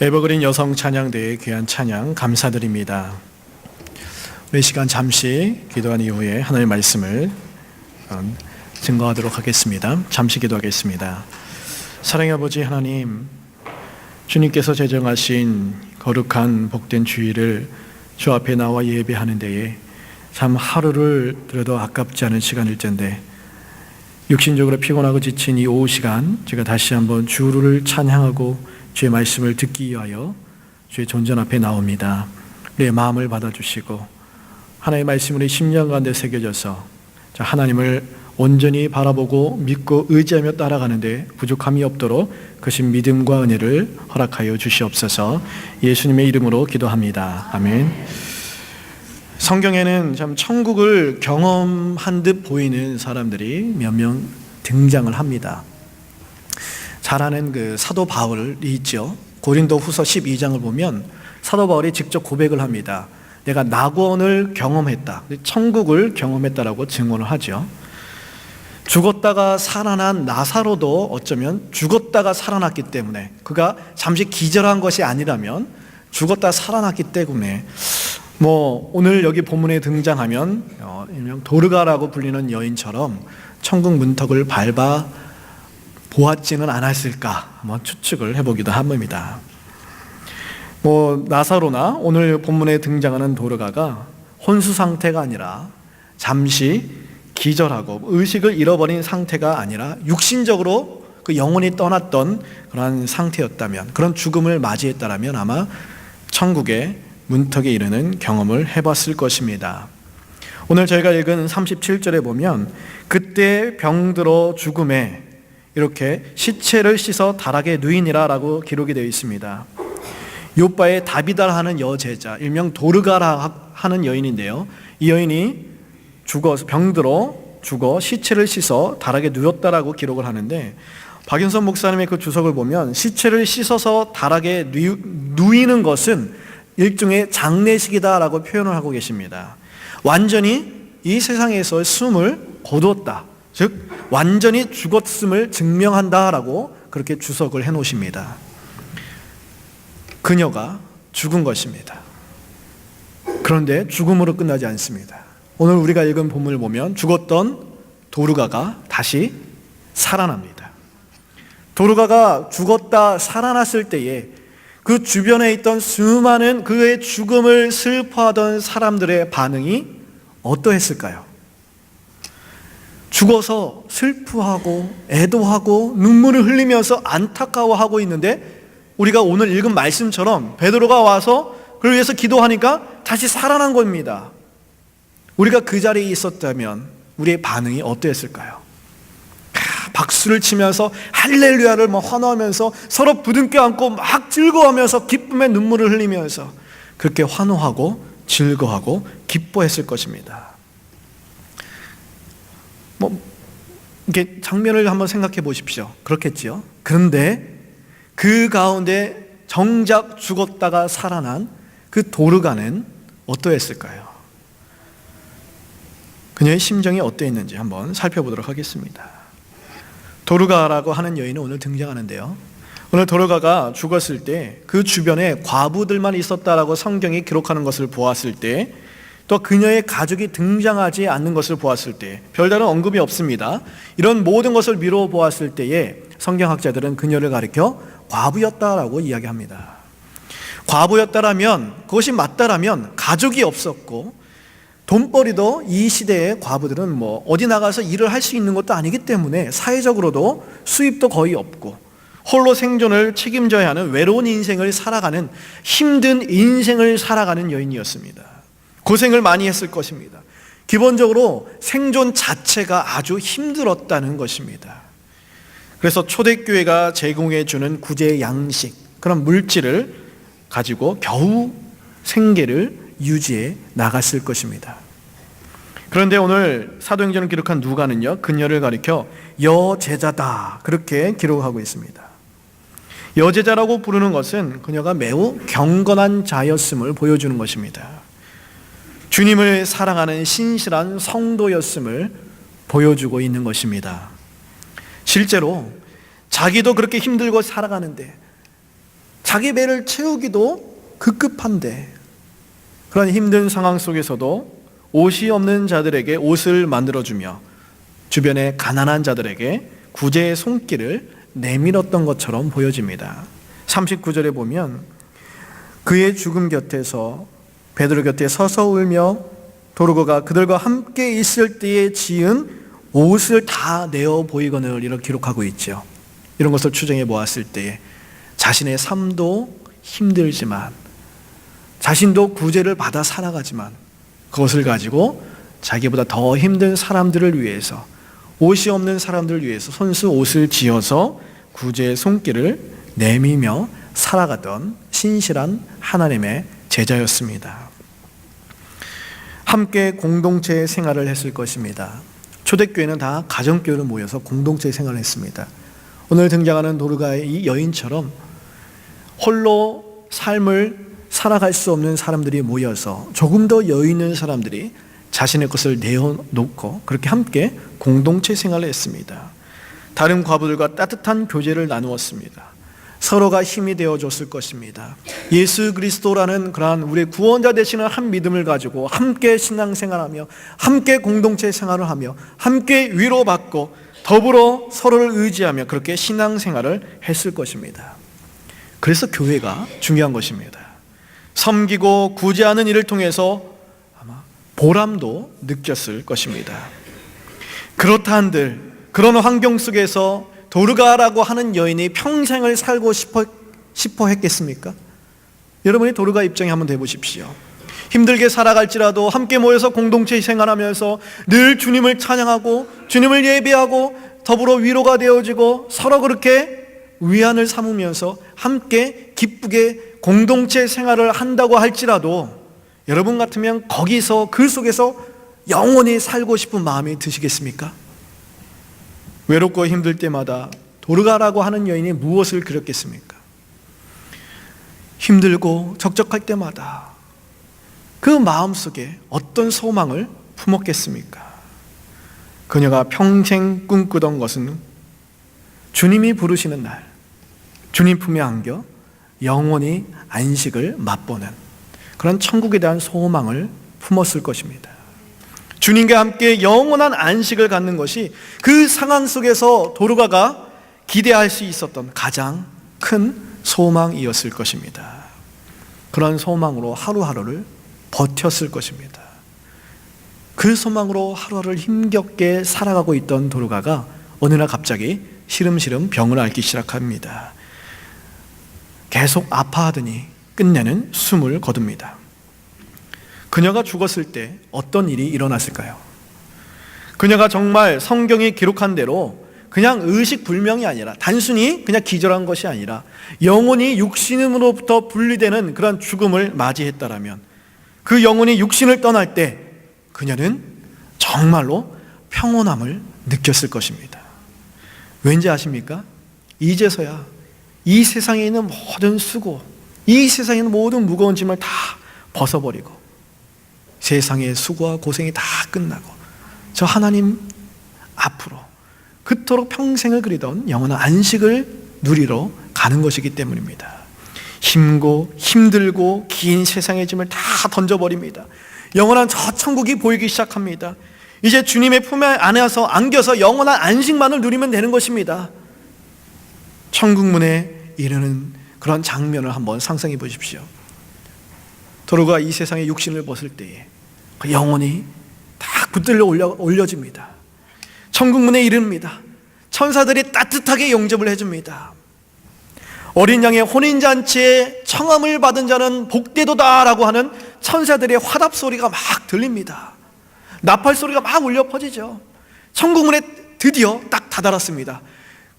에버그린 여성 찬양대의 귀한 찬양 감사드립니다. 우리 시간 잠시 기도한 이후에 하나님의 말씀을 어, 증거하도록 하겠습니다. 잠시 기도하겠습니다. 사랑의 아버지 하나님, 주님께서 제정하신 거룩한 복된 주일을 주 앞에 나와 예배하는 데에 참 하루를 들여도 아깝지 않은 시간일 텐데 육신적으로 피곤하고 지친 이 오후 시간 제가 다시 한번 주를 찬양하고 주의 말씀을 듣기 위하여 주의 존전 앞에 나옵니다. 내 마음을 받아주시고 하나님의 말씀으로 10년 가운데 새겨져서 하나님을 온전히 바라보고 믿고 의지하며 따라가는데 부족함이 없도록 그신 믿음과 은혜를 허락하여 주시옵소서 예수님의 이름으로 기도합니다. 아멘. 성경에는 참 천국을 경험한 듯 보이는 사람들이 몇 명 등장을 합니다. 잘 아는 그 사도 바울이 있죠. 고린도 후서 12장을 보면 사도 바울이 직접 고백을 합니다. 내가 낙원을 경험했다. 천국을 경험했다라고 증언을 하죠. 죽었다가 살아난 나사로도 어쩌면 죽었다가 살아났기 때문에 그가 잠시 기절한 것이 아니라면 죽었다 살아났기 때문에 뭐 오늘 여기 본문에 등장하면 어, 도르가라고 불리는 여인처럼 천국 문턱을 밟아 보았지는 않았을까 한번 추측을 해보기도 합니다. 뭐 나사로나 오늘 본문에 등장하는 도르가가 혼수 상태가 아니라 잠시 기절하고 의식을 잃어버린 상태가 아니라 육신적으로 그 영혼이 떠났던 그러한 상태였다면 그런 죽음을 맞이했다라면 아마 천국의 문턱에 이르는 경험을 해봤을 것입니다. 오늘 저희가 읽은 37절에 보면 그때 병들어 죽음에 이렇게 시체를 씻어 다락에 누이니라라고 기록이 되어 있습니다. 요바의 다비달 하는 여제자 일명 도르가라 하는 여인인데요. 이 여인이 죽어서 병들어 죽어 시체를 씻어 다락에 누웠다라고 기록을 하는데 박윤선 목사님의 그 주석을 보면 시체를 씻어서 다락에 누이는 것은 일종의 장례식이다라고 표현을 하고 계십니다. 완전히 이 세상에서 숨을 거두었다. 즉 완전히 죽었음을 증명한다라고 그렇게 주석을 해 놓으십니다. 그녀가 죽은 것입니다. 그런데 죽음으로 끝나지 않습니다. 오늘 우리가 읽은 본문을 보면 죽었던 도르가가 다시 살아납니다. 도르가가 죽었다 살아났을 때에 그 주변에 있던 수많은 그의 죽음을 슬퍼하던 사람들의 반응이 어떠했을까요? 죽어서 슬퍼하고 애도하고 눈물을 흘리면서 안타까워하고 있는데 우리가 오늘 읽은 말씀처럼 베드로가 와서 그를 위해서 기도하니까 다시 살아난 겁니다. 우리가 그 자리에 있었다면 우리의 반응이 어떠했을까요? 박수를 치면서 할렐루야를 뭐 환호하면서 서로 부둥켜 안고 막 즐거워하면서 기쁨의 눈물을 흘리면서 그렇게 환호하고 즐거워하고 기뻐했을 것입니다. 뭐 이게 장면을 한번 생각해 보십시오. 그렇겠지요. 그런데 그 가운데 정작 죽었다가 살아난 그 도르가는 어떠했을까요? 그녀의 심정이 어떠했는지 한번 살펴보도록 하겠습니다. 도르가라고 하는 여인은 오늘 등장하는데요. 오늘 도르가가 죽었을 때 그 주변에 과부들만 있었다라고 성경이 기록하는 것을 보았을 때 또 그녀의 가족이 등장하지 않는 것을 보았을 때 별다른 언급이 없습니다. 이런 모든 것을 미뤄 보았을 때에 성경학자들은 그녀를 가리켜 과부였다라고 이야기합니다. 과부였다라면 그것이 맞다라면 가족이 없었고 돈벌이도 이 시대의 과부들은 뭐 어디 나가서 일을 할 수 있는 것도 아니기 때문에 사회적으로도 수입도 거의 없고 홀로 생존을 책임져야 하는 외로운 인생을 살아가는 힘든 인생을 살아가는 여인이었습니다. 고생을 많이 했을 것입니다. 기본적으로 생존 자체가 아주 힘들었다는 것입니다. 그래서 초대교회가 제공해 주는 구제 양식, 그런 물질을 가지고 겨우 생계를 유지해 나갔을 것입니다. 그런데 오늘 사도행전을 기록한 누가는요, 그녀를 가리켜 여제자다. 그렇게 기록하고 있습니다. 여제자라고 부르는 것은 그녀가 매우 경건한 자였음을 보여주는 것입니다. 주님을 사랑하는 신실한 성도였음을 보여주고 있는 것입니다. 실제로 자기도 그렇게 힘들고 살아가는데 자기 배를 채우기도 급급한데 그런 힘든 상황 속에서도 옷이 없는 자들에게 옷을 만들어주며 주변의 가난한 자들에게 구제의 손길을 내밀었던 것처럼 보여집니다. 39절에 보면 그의 죽음 곁에서 베드로 곁에 서서 울며 도르고가 그들과 함께 있을 때에 지은 옷을 다 내어 보이거늘 이렇게 기록하고 있죠. 이런 것을 추정해 보았을 때에 자신의 삶도 힘들지만 자신도 구제를 받아 살아가지만 그것을 가지고 자기보다 더 힘든 사람들을 위해서 옷이 없는 사람들을 위해서 손수 옷을 지어서 구제의 손길을 내미며 살아가던 신실한 하나님의 제자였습니다. 함께 공동체 생활을 했을 것입니다. 초대교회는 다 가정교회로 모여서 공동체 생활을 했습니다. 오늘 등장하는 도르가의 이 여인처럼 홀로 삶을 살아갈 수 없는 사람들이 모여서 조금 더 여유 있는 사람들이 자신의 것을 내어놓고 그렇게 함께 공동체 생활을 했습니다. 다른 과부들과 따뜻한 교제를 나누었습니다. 서로가 힘이 되어 줬을 것입니다. 예수 그리스도라는 그러한 우리 구원자 되시는 한 믿음을 가지고 함께 신앙생활하며 함께 공동체 생활을 하며 함께 위로받고 더불어 서로를 의지하며 그렇게 신앙생활을 했을 것입니다. 그래서 교회가 중요한 것입니다. 섬기고 구제하는 일을 통해서 아마 보람도 느꼈을 것입니다. 그렇다 한들 그런 환경 속에서 도르가라고 하는 여인이 평생을 살고 싶어, 싶어 했겠습니까? 여러분이 도르가 입장에 한번 대보십시오. 힘들게 살아갈지라도 함께 모여서 공동체 생활하면서 늘 주님을 찬양하고 주님을 예배하고 더불어 위로가 되어지고 서로 그렇게 위안을 삼으면서 함께 기쁘게 공동체 생활을 한다고 할지라도 여러분 같으면 거기서 그 속에서 영원히 살고 싶은 마음이 드시겠습니까? 외롭고 힘들 때마다 도르가라고 하는 여인이 무엇을 그렸겠습니까? 힘들고 적적할 때마다 그 마음 속에 어떤 소망을 품었겠습니까? 그녀가 평생 꿈꾸던 것은 주님이 부르시는 날, 주님 품에 안겨 영원히 안식을 맛보는 그런 천국에 대한 소망을 품었을 것입니다. 주님과 함께 영원한 안식을 갖는 것이 그 상황 속에서 도르가가 기대할 수 있었던 가장 큰 소망이었을 것입니다. 그런 소망으로 하루하루를 버텼을 것입니다. 그 소망으로 하루하루를 힘겹게 살아가고 있던 도르가가 어느 날 갑자기 시름시름 병을 앓기 시작합니다. 계속 아파하더니 끝내는 숨을 거둡니다. 그녀가 죽었을 때 어떤 일이 일어났을까요? 그녀가 정말 성경이 기록한 대로 그냥 의식불명이 아니라 단순히 그냥 기절한 것이 아니라 영혼이 육신으로부터 분리되는 그런 죽음을 맞이했다라면 그 영혼이 육신을 떠날 때 그녀는 정말로 평온함을 느꼈을 것입니다. 왠지 아십니까? 이제서야 이 세상에 있는 모든 수고, 이 세상에 있는 모든 무거운 짐을 다 벗어버리고 세상의 수고와 고생이 다 끝나고 저 하나님 앞으로 그토록 평생을 그리던 영원한 안식을 누리러 가는 것이기 때문입니다. 힘고 힘들고 긴 세상의 짐을 다 던져버립니다. 영원한 저 천국이 보이기 시작합니다. 이제 주님의 품에 안에서 안겨서 영원한 안식만을 누리면 되는 것입니다. 천국 문에 이르는 그런 장면을 한번 상상해 보십시오. 도로가 이 세상의 육신을 벗을 때에 그 영혼이 다 붙들려 올려, 올려집니다. 천국 문에 이릅니다. 천사들이 따뜻하게 영접을 해줍니다. 어린 양의 혼인잔치에 청함을 받은 자는 복되도다라고 하는 천사들의 화답 소리가 막 들립니다. 나팔 소리가 막 울려 퍼지죠. 천국 문에 드디어 딱 다다랐습니다.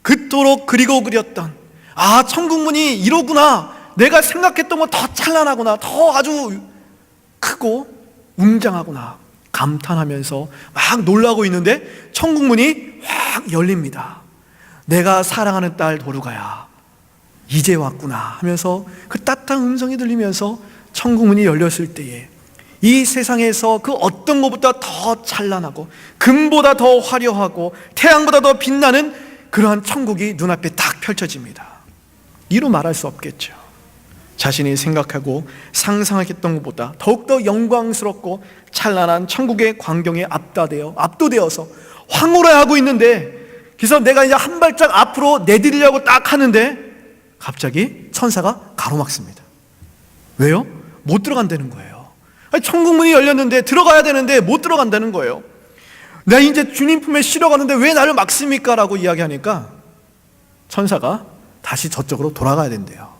그토록 그리고 그렸던 아 천국 문이 이로구나. 내가 생각했던 것더 찬란하구나. 더 아주 크고 웅장하구나. 감탄하면서 막 놀라고 있는데 천국 문이 확 열립니다. 내가 사랑하는 딸 도루가야. 이제 왔구나 하면서 그 따뜻한 음성이 들리면서 천국 문이 열렸을 때에 이 세상에서 그 어떤 것보다 더 찬란하고 금보다 더 화려하고 태양보다 더 빛나는 그러한 천국이 눈앞에 딱 펼쳐집니다. 이루 말할 수 없겠죠. 자신이 생각하고 상상했던 것보다 더욱더 영광스럽고 찬란한 천국의 광경에 압도되어 압도되어서 황홀해 하고 있는데 그래서 내가 이제 한 발짝 앞으로 내디디려고 딱 하는데 갑자기 천사가 가로막습니다. 왜요? 못 들어간다는 거예요. 아니, 천국 문이 열렸는데 들어가야 되는데 못 들어간다는 거예요. 나 이제 주님 품에 실어가는데 왜 나를 막습니까? 라고 이야기하니까 천사가 다시 저쪽으로 돌아가야 된대요.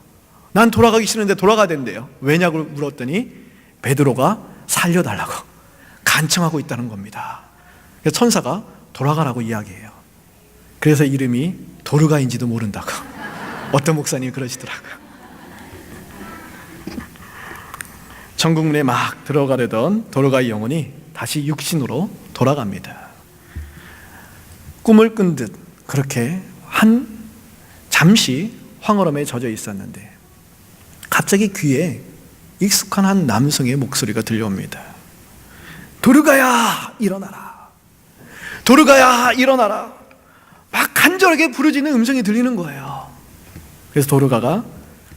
난 돌아가기 싫은데 돌아가야 된대요. 왜냐고 물었더니 베드로가 살려달라고 간청하고 있다는 겁니다. 그래서 천사가 돌아가라고 이야기해요. 그래서 이름이 도르가인지도 모른다고. 어떤 목사님이 그러시더라고요. 천국문에 막 들어가려던 도르가의 영혼이 다시 육신으로 돌아갑니다. 꿈을 꾼 듯 그렇게 한 잠시 황홀함에 젖어 있었는데 갑자기 귀에 익숙한 한 남성의 목소리가 들려옵니다. 도르가야 일어나라. 도르가야 일어나라. 막 간절하게 부르짖는 음성이 들리는 거예요. 그래서 도르가가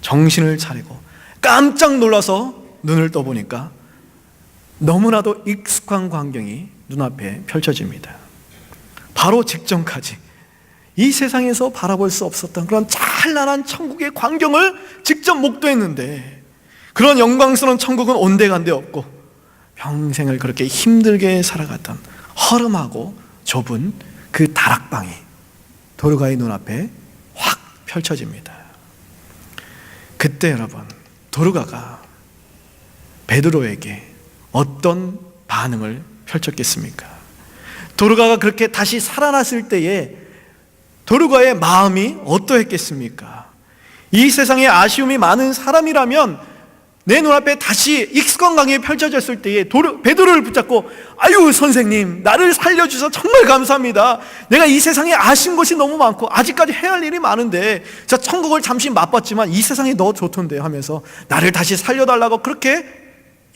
정신을 차리고 깜짝 놀라서 눈을 떠보니까 너무나도 익숙한 광경이 눈앞에 펼쳐집니다. 바로 직전까지 이 세상에서 바라볼 수 없었던 그런 찬란한 천국의 광경을 직접 목도했는데 그런 영광스러운 천국은 온데간데 없고 평생을 그렇게 힘들게 살아갔던 허름하고 좁은 그 다락방이 도르가의 눈앞에 확 펼쳐집니다. 그때 여러분 도르가가 베드로에게 어떤 반응을 펼쳤겠습니까? 도르가가 그렇게 다시 살아났을 때에 도르가의 마음이 어떠했겠습니까? 이 세상에 아쉬움이 많은 사람이라면 내 눈앞에 다시 익숙한 강이 펼쳐졌을 때에 도르, 베드로를 붙잡고 아유 선생님 나를 살려주셔서 정말 감사합니다 내가 이 세상에 아쉬운 것이 너무 많고 아직까지 해야 할 일이 많은데 저 천국을 잠시 맛봤지만 이 세상이 너 좋던데 하면서 나를 다시 살려달라고 그렇게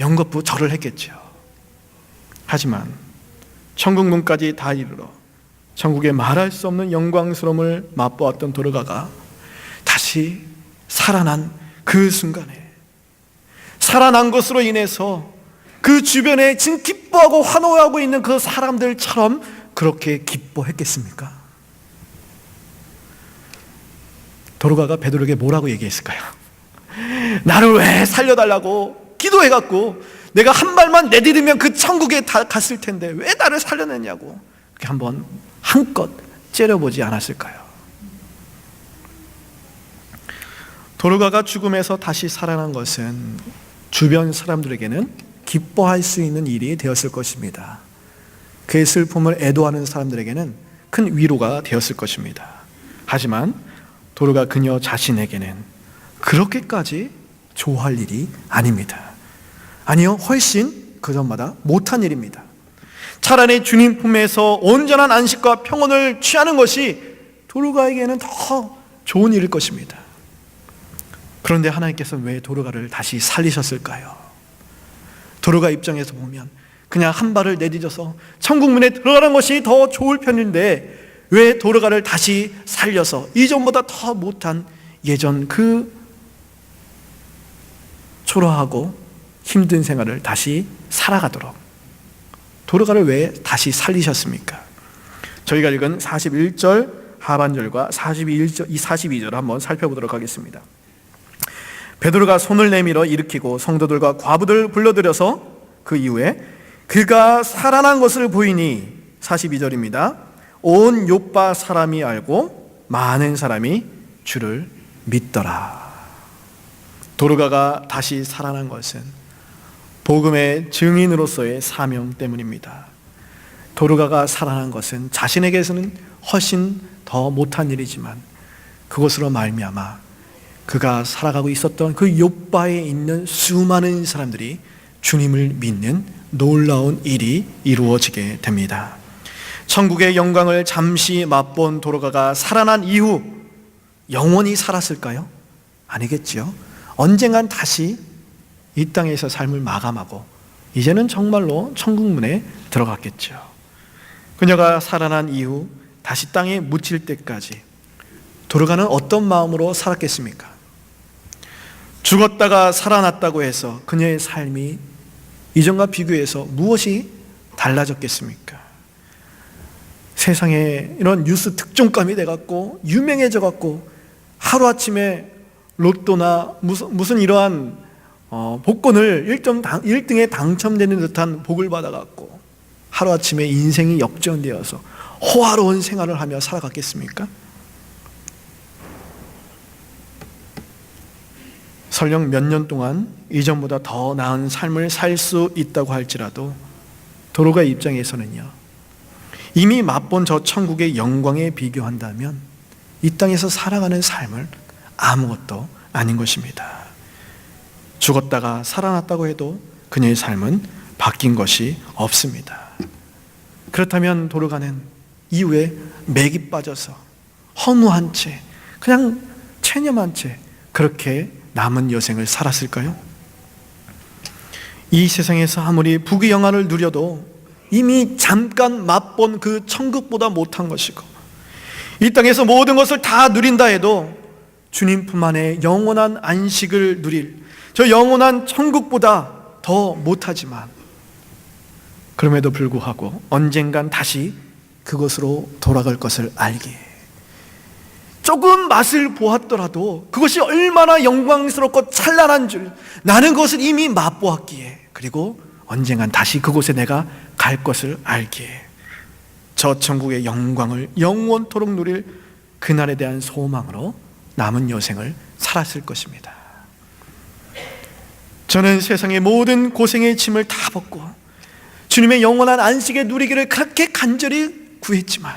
연거푸 절을 했겠죠 하지만 천국 문까지 다 이르러 천국에 말할 수 없는 영광스러움을 맛보았던 도르가가 다시 살아난 그 순간에 살아난 것으로 인해서 그 주변에 지금 기뻐하고 환호하고 있는 그 사람들처럼 그렇게 기뻐했겠습니까? 도르가가 베드로에게 뭐라고 얘기했을까요? 나를 왜 살려달라고 기도해갖고 내가 한 발만 내디디면 그 천국에 다 갔을 텐데 왜 나를 살려냈냐고 그렇게 한번 한껏 째려보지 않았을까요? 도르가가 죽음에서 다시 살아난 것은 주변 사람들에게는 기뻐할 수 있는 일이 되었을 것입니다. 그의 슬픔을 애도하는 사람들에게는 큰 위로가 되었을 것입니다. 하지만 도르가 그녀 자신에게는 그렇게까지 좋아할 일이 아닙니다. 아니요, 훨씬 그 전마다 못한 일입니다. 차라리 주님 품에서 온전한 안식과 평온을 취하는 것이 도르가에게는 더 좋은 일일 것입니다. 그런데 하나님께서 왜 도르가를 다시 살리셨을까요? 도르가 입장에서 보면 그냥 한 발을 내디뎌서 천국 문에 들어가는 것이 더 좋을 편인데 왜 도르가를 다시 살려서 이전보다 더 못한 예전 그 초라하고 힘든 생활을 다시 살아가도록 도르가를 왜 다시 살리셨습니까? 저희가 읽은 41절 하반절과 42절, 42절 한번 살펴보도록 하겠습니다. 베드로가 손을 내밀어 일으키고 성도들과 과부들 불러들여서 그 이후에 그가 살아난 것을 보이니 42절입니다. 온 요파 사람이 알고 많은 사람이 주를 믿더라. 도르가가 다시 살아난 것은 복음의 증인으로서의 사명 때문입니다. 도르가가 살아난 것은 자신에게서는 훨씬 더 못한 일이지만 그것으로 말미암아 그가 살아가고 있었던 그 요바에 있는 수많은 사람들이 주님을 믿는 놀라운 일이 이루어지게 됩니다. 천국의 영광을 잠시 맛본 도로가가 살아난 이후 영원히 살았을까요? 아니겠지요. 언젠간 다시 이 땅에서 삶을 마감하고 이제는 정말로 천국문에 들어갔겠죠. 그녀가 살아난 이후 다시 땅에 묻힐 때까지 도로가는 어떤 마음으로 살았겠습니까? 죽었다가 살아났다고 해서 그녀의 삶이 이전과 비교해서 무엇이 달라졌겠습니까? 세상에 이런 뉴스 특종감이 돼갖고 유명해져갖고 하루아침에 로또나 무슨, 무슨 이러한 어, 복권을 1점 당, 1등에 당첨되는 듯한 복을 받아갖고 하루아침에 인생이 역전되어서 호화로운 생활을 하며 살아갔겠습니까? 설령 몇 년 동안 이전보다 더 나은 삶을 살 수 있다고 할지라도 도로가 입장에서는요. 이미 맛본 저 천국의 영광에 비교한다면 이 땅에서 살아가는 삶을 아무것도 아닌 것입니다. 죽었다가 살아났다고 해도 그녀의 삶은 바뀐 것이 없습니다. 그렇다면 도르가는 이후에 맥이 빠져서 허무한 채 그냥 체념한 채 그렇게 남은 여생을 살았을까요? 이 세상에서 아무리 부귀 영화를 누려도 이미 잠깐 맛본 그 천국보다 못한 것이고 이 땅에서 모든 것을 다 누린다 해도 주님 품 안에 영원한 안식을 누릴 저 영원한 천국보다 더 못하지만 그럼에도 불구하고 언젠간 다시 그것으로 돌아갈 것을 알기에 조금 맛을 보았더라도 그것이 얼마나 영광스럽고 찬란한 줄 나는 그것을 이미 맛보았기에 그리고 언젠간 다시 그곳에 내가 갈 것을 알기에 저 천국의 영광을 영원토록 누릴 그날에 대한 소망으로 남은 여생을 살았을 것입니다. 저는 세상의 모든 고생의 짐을 다 벗고 주님의 영원한 안식에 누리기를 그렇게 간절히 구했지만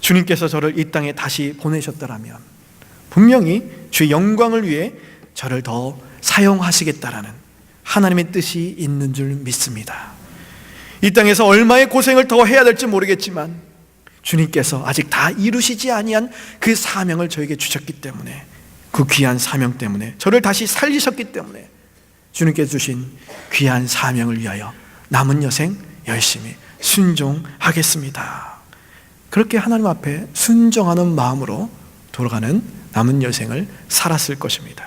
주님께서 저를 이 땅에 다시 보내셨더라면 분명히 주의 영광을 위해 저를 더 사용하시겠다라는 하나님의 뜻이 있는 줄 믿습니다. 이 땅에서 얼마의 고생을 더 해야 될지 모르겠지만 주님께서 아직 다 이루시지 아니한 그 사명을 저에게 주셨기 때문에 그 귀한 사명 때문에 저를 다시 살리셨기 때문에 주님께 주신 귀한 사명을 위하여 남은 여생 열심히 순종하겠습니다. 그렇게 하나님 앞에 순종하는 마음으로 돌아가는 남은 여생을 살았을 것입니다.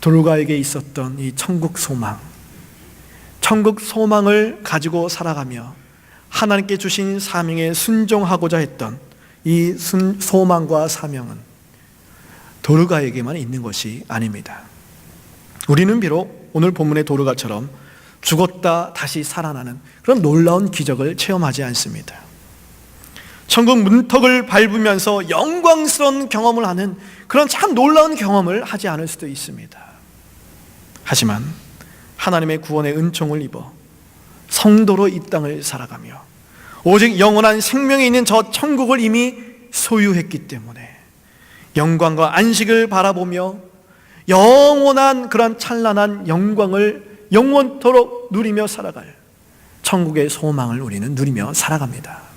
돌가에게 있었던 이 천국 소망, 천국 소망을 가지고 살아가며 하나님께 주신 사명에 순종하고자 했던 이 소망과 사명은 도르가에게만 있는 것이 아닙니다. 우리는 비록 오늘 본문의 도르가처럼 죽었다 다시 살아나는 그런 놀라운 기적을 체험하지 않습니다. 천국 문턱을 밟으면서 영광스러운 경험을 하는 그런 참 놀라운 경험을 하지 않을 수도 있습니다. 하지만 하나님의 구원의 은총을 입어 성도로 이 땅을 살아가며 오직 영원한 생명이 있는 저 천국을 이미 소유했기 때문에 영광과 안식을 바라보며 영원한 그런 찬란한 영광을 영원토록 누리며 살아갈 천국의 소망을 우리는 누리며 살아갑니다.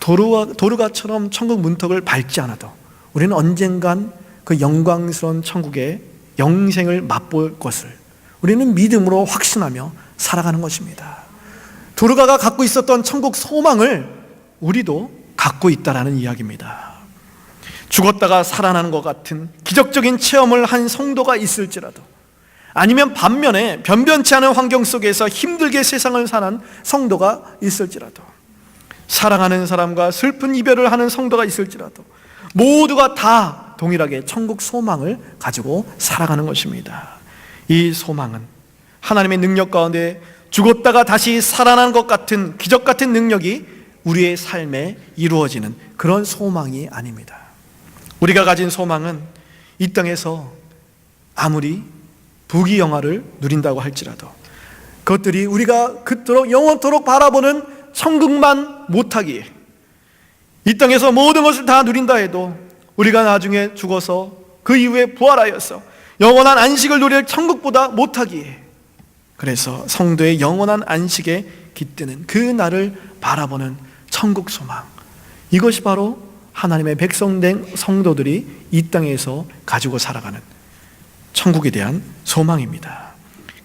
도르와, 도르가처럼 천국 문턱을 밟지 않아도 우리는 언젠간 그 영광스러운 천국의 영생을 맛볼 것을 우리는 믿음으로 확신하며 살아가는 것입니다. 도르가가 갖고 있었던 천국 소망을 우리도 갖고 있다라는 이야기입니다. 죽었다가 살아나는 것 같은 기적적인 체험을 한 성도가 있을지라도 아니면 반면에 변변치 않은 환경 속에서 힘들게 세상을 사는 성도가 있을지라도 사랑하는 사람과 슬픈 이별을 하는 성도가 있을지라도 모두가 다 동일하게 천국 소망을 가지고 살아가는 것입니다. 이 소망은 하나님의 능력 가운데 죽었다가 다시 살아난 것 같은 기적 같은 능력이 우리의 삶에 이루어지는 그런 소망이 아닙니다. 우리가 가진 소망은 이 땅에서 아무리 부귀영화를 누린다고 할지라도 그것들이 우리가 그토록 영원토록 바라보는 천국만 못하기에 이 땅에서 모든 것을 다 누린다 해도 우리가 나중에 죽어서 그 이후에 부활하여서 영원한 안식을 누릴 천국보다 못하기에 그래서 성도의 영원한 안식에 깃드는 그 날을 바라보는 천국 소망 이것이 바로 하나님의 백성된 성도들이 이 땅에서 가지고 살아가는 천국에 대한 소망입니다.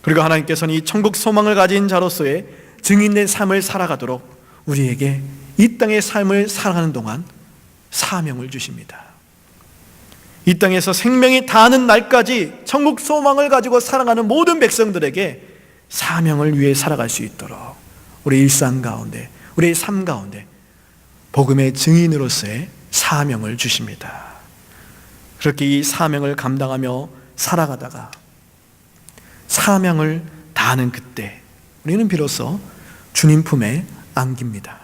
그리고 하나님께서는 이 천국 소망을 가진 자로서의 증인의 삶을 살아가도록 우리에게 이 땅의 삶을 살아가는 동안 사명을 주십니다. 이 땅에서 생명이 다하는 날까지 천국 소망을 가지고 살아가는 모든 백성들에게 사명을 위해 살아갈 수 있도록 우리 일상 가운데, 우리의 삶 가운데 복음의 증인으로서의 사명을 주십니다. 그렇게 이 사명을 감당하며 살아가다가 사명을 다하는 그때 우리는 비로소 주님 품에 안깁니다.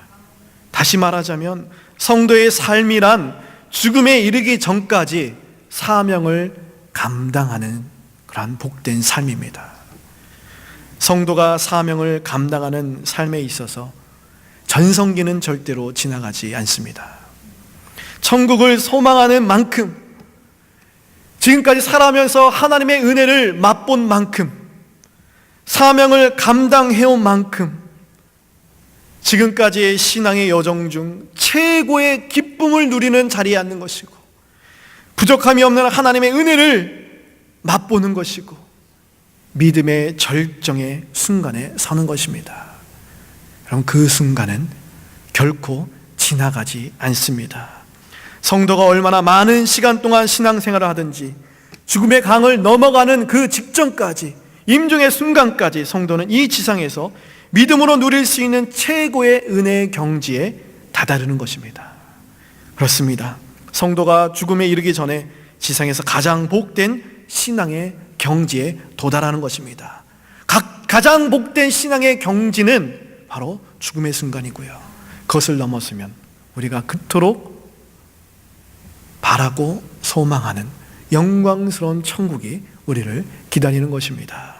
다시 말하자면 성도의 삶이란 죽음에 이르기 전까지 사명을 감당하는 그러한 복된 삶입니다. 성도가 사명을 감당하는 삶에 있어서 전성기는 절대로 지나가지 않습니다. 천국을 소망하는 만큼 지금까지 살아면서 하나님의 은혜를 맛본 만큼 사명을 감당해온 만큼 지금까지의 신앙의 여정 중 최고의 기쁨을 누리는 자리에 앉는 것이고 부족함이 없는 하나님의 은혜를 맛보는 것이고 믿음의 절정의 순간에 서는 것입니다. 그럼 그 순간은 결코 지나가지 않습니다. 성도가 얼마나 많은 시간 동안 신앙생활을 하든지 죽음의 강을 넘어가는 그 직전까지 임종의 순간까지 성도는 이 지상에서 믿음으로 누릴 수 있는 최고의 은혜의 경지에 다다르는 것입니다. 그렇습니다. 성도가 죽음에 이르기 전에 지상에서 가장 복된 신앙의 경지에 도달하는 것입니다. 각, 가장 복된 신앙의 경지는 바로 죽음의 순간이고요. 그것을 넘었으면 우리가 그토록 바라고 소망하는 영광스러운 천국이 우리를 기다리는 것입니다.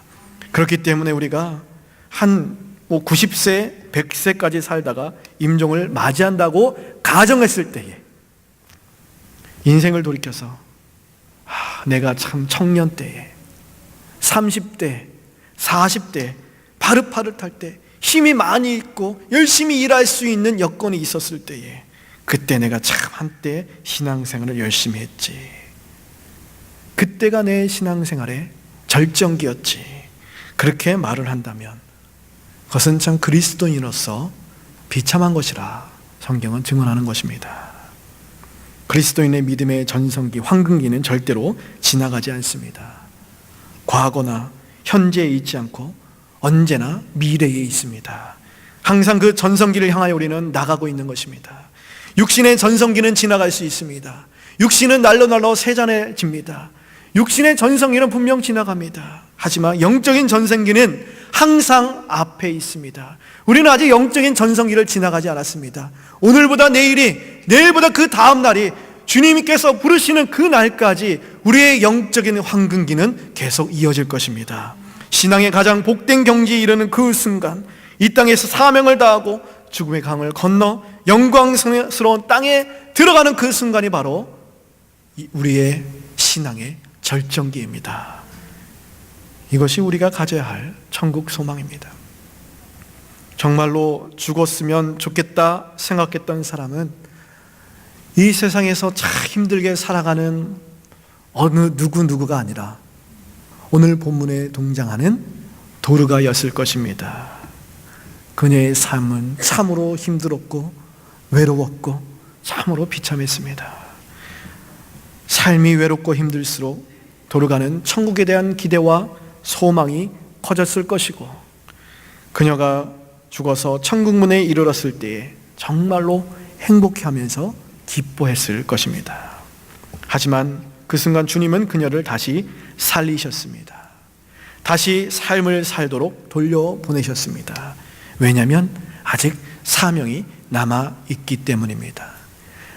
그렇기 때문에 우리가 한 뭐 90세, 100세까지 살다가 임종을 맞이한다고 가정했을 때에 인생을 돌이켜서 아, 내가 참 청년 때에 30대, 40대 바릇바릇할 때 힘이 많이 있고 열심히 일할 수 있는 여건이 있었을 때에 그때 내가 참 한때 신앙생활을 열심히 했지. 그때가 내 신앙생활의 절정기였지. 그렇게 말을 한다면 그것은 참 그리스도인으로서 비참한 것이라 성경은 증언하는 것입니다. 그리스도인의 믿음의 전성기, 황금기는 절대로 지나가지 않습니다. 과거나 현재에 있지 않고 언제나 미래에 있습니다. 항상 그 전성기를 향하여 우리는 나가고 있는 것입니다. 육신의 전성기는 지나갈 수 있습니다. 육신은 날로 날로 세잔해집니다. 육신의 전성기는 분명 지나갑니다. 하지만 영적인 전성기는 항상 앞에 있습니다. 우리는 아직 영적인 전성기를 지나가지 않았습니다. 오늘보다 내일이, 내일보다 그 다음 날이 주님께서 부르시는 그 날까지 우리의 영적인 황금기는 계속 이어질 것입니다. 신앙의 가장 복된 경지에 이르는 그 순간, 이 땅에서 사명을 다하고 죽음의 강을 건너 영광스러운 땅에 들어가는 그 순간이 바로 우리의 신앙의 절정기입니다. 이것이 우리가 가져야 할 천국 소망입니다. 정말로 죽었으면 좋겠다 생각했던 사람은 이 세상에서 참 힘들게 살아가는 어느 누구누구가 아니라 오늘 본문에 동장하는 도르가였을 것입니다. 그녀의 삶은 참으로 힘들었고 외로웠고 참으로 비참했습니다. 삶이 외롭고 힘들수록 도르가는 천국에 대한 기대와 소망이 커졌을 것이고 그녀가 죽어서 천국문에 이르렀을 때에 정말로 행복해하면서 기뻐했을 것입니다. 하지만 그 순간 주님은 그녀를 다시 살리셨습니다. 다시 삶을 살도록 돌려보내셨습니다. 왜냐하면 아직 사명이 남아 있기 때문입니다.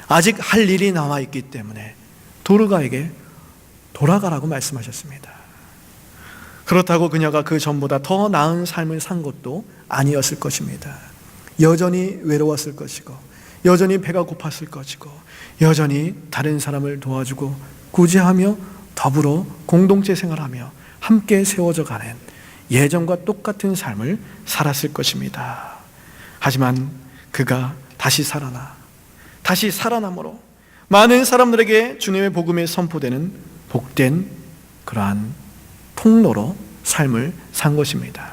아직 할 일이 남아 있기 때문에 도르가에게 돌아가라고 말씀하셨습니다. 그렇다고 그녀가 그 전보다 더 나은 삶을 산 것도 아니었을 것입니다. 여전히 외로웠을 것이고, 여전히 배가 고팠을 것이고, 여전히 다른 사람을 도와주고 구제하며 더불어 공동체 생활하며 함께 세워져 가는 예전과 똑같은 삶을 살았을 것입니다. 하지만 그가 다시 살아나, 다시 살아남으로 많은 사람들에게 주님의 복음에 선포되는 복된 그러한 통로로 삶을 산 것입니다.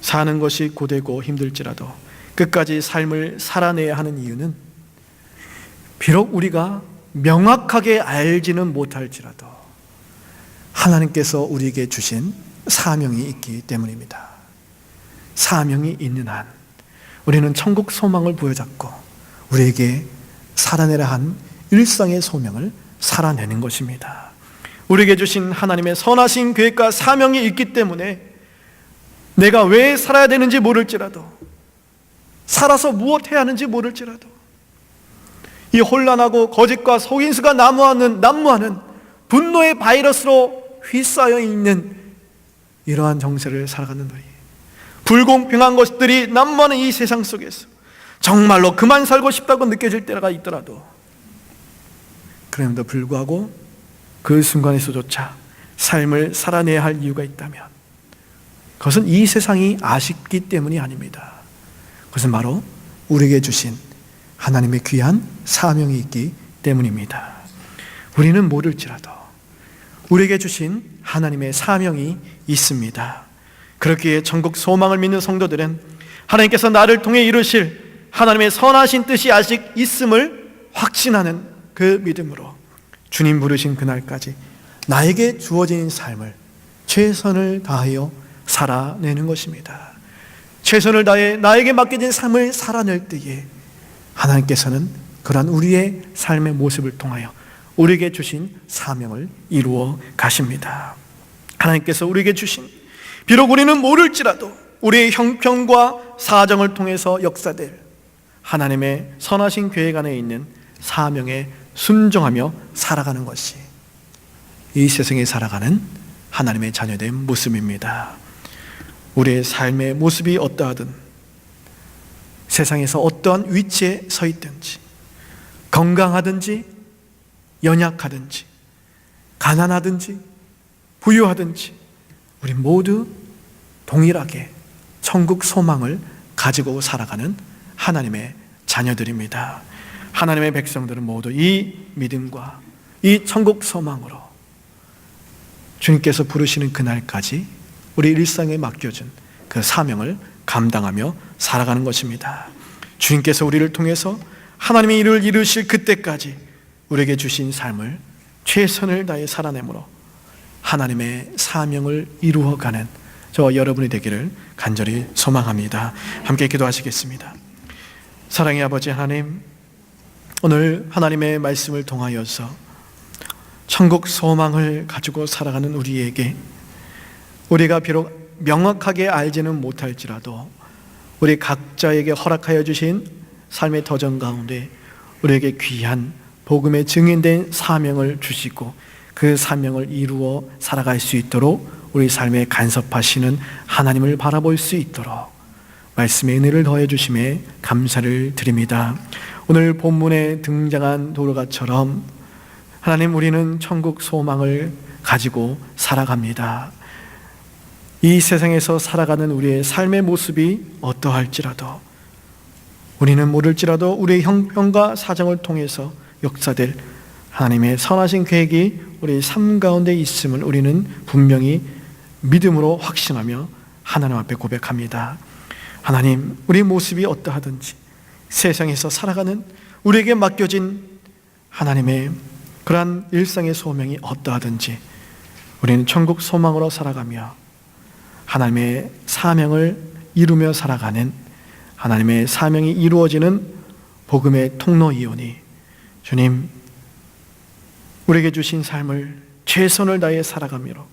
사는 것이 고되고 힘들지라도 끝까지 삶을 살아내야 하는 이유는 비록 우리가 명확하게 알지는 못할지라도 하나님께서 우리에게 주신 사명이 있기 때문입니다. 사명이 있는 한 우리는 천국 소망을 부여잡고 우리에게 살아내라 한 일상의 소명을 살아내는 것입니다. 우리에게 주신 하나님의 선하신 계획과 사명이 있기 때문에 내가 왜 살아야 되는지 모를지라도 살아서 무엇 해야 하는지 모를지라도 이 혼란하고 거짓과 속인수가 난무하는 난무하는 분노의 바이러스로 휩싸여 있는 이러한 정세를 살아가는 우리 불공평한 것들이 난무하는 이 세상 속에서 정말로 그만 살고 싶다고 느껴질 때가 있더라도 그럼에도 불구하고 그 순간에서조차 삶을 살아내야 할 이유가 있다면 그것은 이 세상이 아쉽기 때문이 아닙니다. 그것은 바로 우리에게 주신 하나님의 귀한 사명이 있기 때문입니다. 우리는 모를지라도 우리에게 주신 하나님의 사명이 있습니다. 그렇기에 전국 소망을 믿는 성도들은 하나님께서 나를 통해 이루실 하나님의 선하신 뜻이 아직 있음을 확신하는 그 믿음으로 주님 부르신 그날까지 나에게 주어진 삶을 최선을 다하여 살아내는 것입니다. 최선을 다해 나에게 맡겨진 삶을 살아낼 때에 하나님께서는 그러한 우리의 삶의 모습을 통하여 우리에게 주신 사명을 이루어 가십니다. 하나님께서 우리에게 주신 비록 우리는 모를지라도 우리의 형편과 사정을 통해서 역사될 하나님의 선하신 계획 안에 있는 사명에 순종하며 살아가는 것이 이 세상에 살아가는 하나님의 자녀된 모습입니다. 우리의 삶의 모습이 어떠하든 세상에서 어떠한 위치에 서 있든지 건강하든지 연약하든지 가난하든지 부유하든지 우리 모두 동일하게 천국 소망을 가지고 살아가는 하나님의 자녀들입니다. 하나님의 백성들은 모두 이 믿음과 이 천국 소망으로 주님께서 부르시는 그날까지 우리 일상에 맡겨준 그 사명을 감당하며 살아가는 것입니다. 주님께서 우리를 통해서 하나님의 일을 이루실 그때까지 우리에게 주신 삶을 최선을 다해 살아내므로 하나님의 사명을 이루어가는 저 여러분이 되기를 간절히 소망합니다. 함께 기도하시겠습니다. 사랑의 아버지 하나님, 오늘 하나님의 말씀을 통하여서 천국 소망을 가지고 살아가는 우리에게 우리가 비록 명확하게 알지는 못할지라도 우리 각자에게 허락하여 주신 삶의 도전 가운데 우리에게 귀한 복음의 증인된 사명을 주시고 그 사명을 이루어 살아갈 수 있도록 우리 삶에 간섭하시는 하나님을 바라볼 수 있도록 말씀의 은혜를 더해 주심에 감사를 드립니다. 오늘 본문에 등장한 도로가처럼 하나님 우리는 천국 소망을 가지고 살아갑니다. 이 세상에서 살아가는 우리의 삶의 모습이 어떠할지라도 우리는 모를지라도 우리의 형편과 사정을 통해서 역사될 하나님의 선하신 계획이 우리 삶 가운데 있음을 우리는 분명히 믿음으로 확신하며 하나님 앞에 고백합니다. 하나님, 우리 모습이 어떠하든지 세상에서 살아가는 우리에게 맡겨진 하나님의 그러한 일상의 소명이 어떠하든지 우리는 천국 소망으로 살아가며 하나님의 사명을 이루며 살아가는 하나님의 사명이 이루어지는 복음의 통로이오니 주님 우리에게 주신 삶을 최선을 다해 살아가므로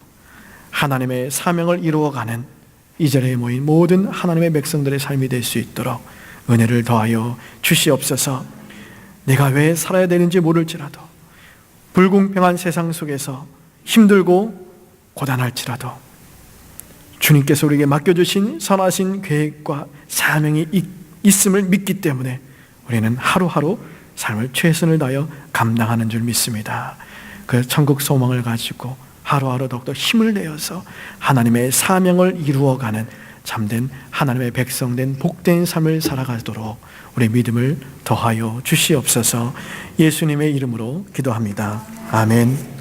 하나님의 사명을 이루어가는 이 자리에 모인 모든 하나님의 백성들의 삶이 될 수 있도록 은혜를 더하여 주시옵소서. 내가 왜 살아야 되는지 모를지라도 불공평한 세상 속에서 힘들고 고단할지라도 주님께서 우리에게 맡겨주신 선하신 계획과 사명이 있음을 믿기 때문에 우리는 하루하루 삶을 최선을 다하여 감당하는 줄 믿습니다. 그 천국 소망을 가지고 하루하루 더욱더 힘을 내어서 하나님의 사명을 이루어가는 참된 하나님의 백성된 복된 삶을 살아가도록 우리 믿음을 더하여 주시옵소서 예수님의 이름으로 기도합니다. 아멘.